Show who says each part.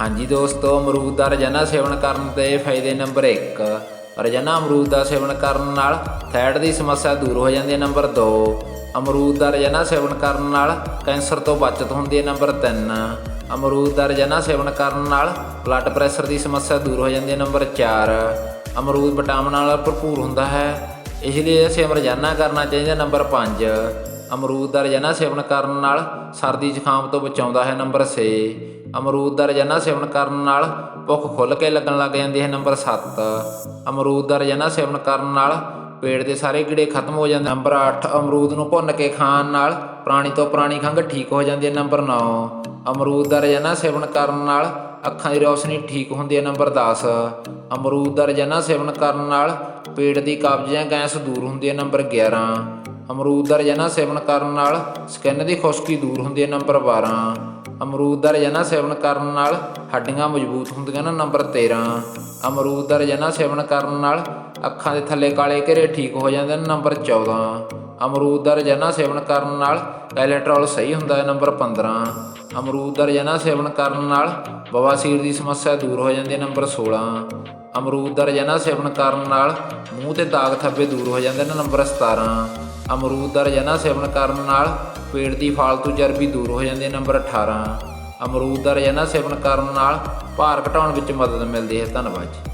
Speaker 1: ਹਾਂਜੀ ਦੋਸਤੋ, ਅਮਰੂਦ ਦਾ ਰੋਜ਼ਾਨਾ ਸੇਵਨ ਕਰਨ ਦੇ ਫਾਇਦੇ ਨੰਬਰ 1 ਰੋਜ਼ਾਨਾ ਅਮਰੂਦ ਦਾ ਸੇਵਨ ਕਰਨ ਨਾਲ ਥਾਇਰਾਇਡ ਦੀ ਸਮੱਸਿਆ ਦੂਰ ਹੋ ਜਾਂਦੀ ਹੈ। ਨੰਬਰ 2 ਅਮਰੂਦ ਦਾ ਰੋਜ਼ਾਨਾ ਸੇਵਨ ਕਰਨ ਨਾਲ ਕੈਂਸਰ ਤੋਂ ਬਚਤ ਹੁੰਦੀ ਹੈ। ਨੰਬਰ 3 ਅਮਰੂਦ ਦਾ ਰੋਜ਼ਾਨਾ ਸੇਵਨ ਕਰਨ ਨਾਲ ਬਲੱਡ ਪ੍ਰੈਸ਼ਰ ਦੀ ਸਮੱਸਿਆ ਦੂਰ ਹੋ ਜਾਂਦੀ ਹੈ। ਨੰਬਰ 4 ਅਮਰੂਦ ਵਿਟਾਮਿਨ ਨਾਲ ਭਰਪੂਰ ਹੁੰਦਾ ਹੈ। ਇਸ ਲਈ ਅਸੀਂ ਰੋਜ਼ਾਨਾ ਕਰਨਾ ਚਾਹੀਦਾ ਨੰਬਰ 5 ਅਮਰੂਦ ਦਾ ਰੋਜ਼ਾਨਾ ਸੇਵਨ ਕਰਨ ਨਾਲ ਸਰਦੀ ਜ਼ੁਕਾਮ ਤੋਂ ਬਚਾਉਂਦਾ ਹੈ। ਨੰਬਰ 6 ਅਮਰੂਦ ਦਾ ਰੋਜ਼ਾਨਾ ਸੇਵਨ ਕਰਨ ਨਾਲ ਭੁੱਖ ਖੁੱਲ ਕੇ ਲੱਗਣ ਲੱਗ ਜਾਂਦੀ ਹੈ, ਨੰਬਰ 7 ਅਮਰੂਦ ਦਾ ਰੋਜ਼ਾਨਾ ਸੇਵਨ ਕਰਨ ਨਾਲ ਪੇਟ ਦੇ ਸਾਰੇ ਕੀੜੇ ਖਤਮ ਹੋ ਜਾਂਦੇ ਨੰਬਰ 8 ਅਮਰੂਦ ਨੂੰ ਭੁੰਨ ਕੇ ਖਾਣ ਨਾਲ ਪੁਰਾਣੀ ਤੋਂ ਪੁਰਾਣੀ ਖੰਘ ਠੀਕ ਹੋ ਜਾਂਦੀ ਹੈ, ਨੰਬਰ 9 ਅਮਰੂਦ ਦਾ ਰੋਜ਼ਾਨਾ ਸੇਵਨ ਕਰਨ ਨਾਲ ਅੱਖਾਂ ਦੀ ਰੌਸ਼ਨੀ ਠੀਕ ਹੁੰਦੀ ਹੈ, ਨੰਬਰ 10 ਅਮਰੂਦ ਦਾ ਰੋਜ਼ਾਨਾ ਸੇਵਨ ਕਰਨ ਨਾਲ ਪੇਟ ਦੀ ਕਬਜ਼ ਗੈਸ ਦੂਰ ਹੁੰਦੀ ਹੈ, ਨੰਬਰ 11 ਅਮਰੂਦ ਦਾ ਰੋਜ਼ਾਨਾ ਸੇਵਨ ਕਰਨ ਨਾਲ ਸਕਿਨ ਦੀ ਖੁਸ਼ਕੀ ਦੂਰ ਹੁੰਦੀ ਹੈ, ਨੰਬਰ 12 ਅਮਰੂਦ ਦਾ ਰੋਜ਼ਾਨਾ ਸੇਵਨ ਕਰਨ ਨਾਲ ਹੱਡੀਆਂ ਮਜ਼ਬੂਤ ਹੁੰਦੀਆਂ ਨੇ, ਨੰਬਰ 13 ਅਮਰੂਦ ਦਾ ਰੋਜ਼ਾਨਾ ਸੇਵਨ ਕਰਨ ਨਾਲ ਅੱਖਾਂ ਦੇ ਥੱਲੇ ਕਾਲੇ ਘੇਰੇ ਠੀਕ ਹੋ ਜਾਂਦੇ ਨੇ, ਨੰਬਰ 14 ਅਮਰੂਦ ਦਾ ਰੋਜ਼ਾਨਾ ਸੇਵਨ ਕਰਨ ਨਾਲ ਕੋਲੇਸਟ੍ਰੋਲ ਸਹੀ ਹੁੰਦਾ ਹੈ, ਨੰਬਰ 15 ਅਮਰੂਦ ਦਾ ਰੋਜ਼ਾਨਾ ਸੇਵਨ ਕਰਨ ਨਾਲ ਬਵਾਸੀਰ ਦੀ ਸਮੱਸਿਆ ਦੂਰ ਹੋ ਜਾਂਦੀ ਹੈ, ਨੰਬਰ 16 ਅਮਰੂਦ ਦਾ ਰੋਜ਼ਾਨਾ ਸੇਵਨ ਕਰਨ ਨਾਲ ਮੂੰਹ ਤੇ ਦਾਗ ਥੱਬੇ ਦੂਰ ਹੋ ਜਾਂਦੇ ਨੇ, ਨੰਬਰ 17 ਅਮਰੂਦ ਦਾ ਰੋਜ਼ਾਨਾ ਸੇਵਨ ਕਰਨ ਨਾਲ ਪੇਟ ਦੀ ਫਾਲਤੂ ਚਰਬੀ ਦੂਰ ਹੋ ਜਾਂਦੀ ਹੈ, ਨੰਬਰ 18 ਅਮਰੂਦ ਦਾ ਰੋਜ਼ਾਨਾ ਸੇਵਨ ਕਰਨ ਨਾਲ ਭਾਰ ਘਟਾਉਣ ਵਿੱਚ ਮਦਦ ਮਿਲਦੀ ਹੈ। ਧੰਨਵਾਦ ਜੀ।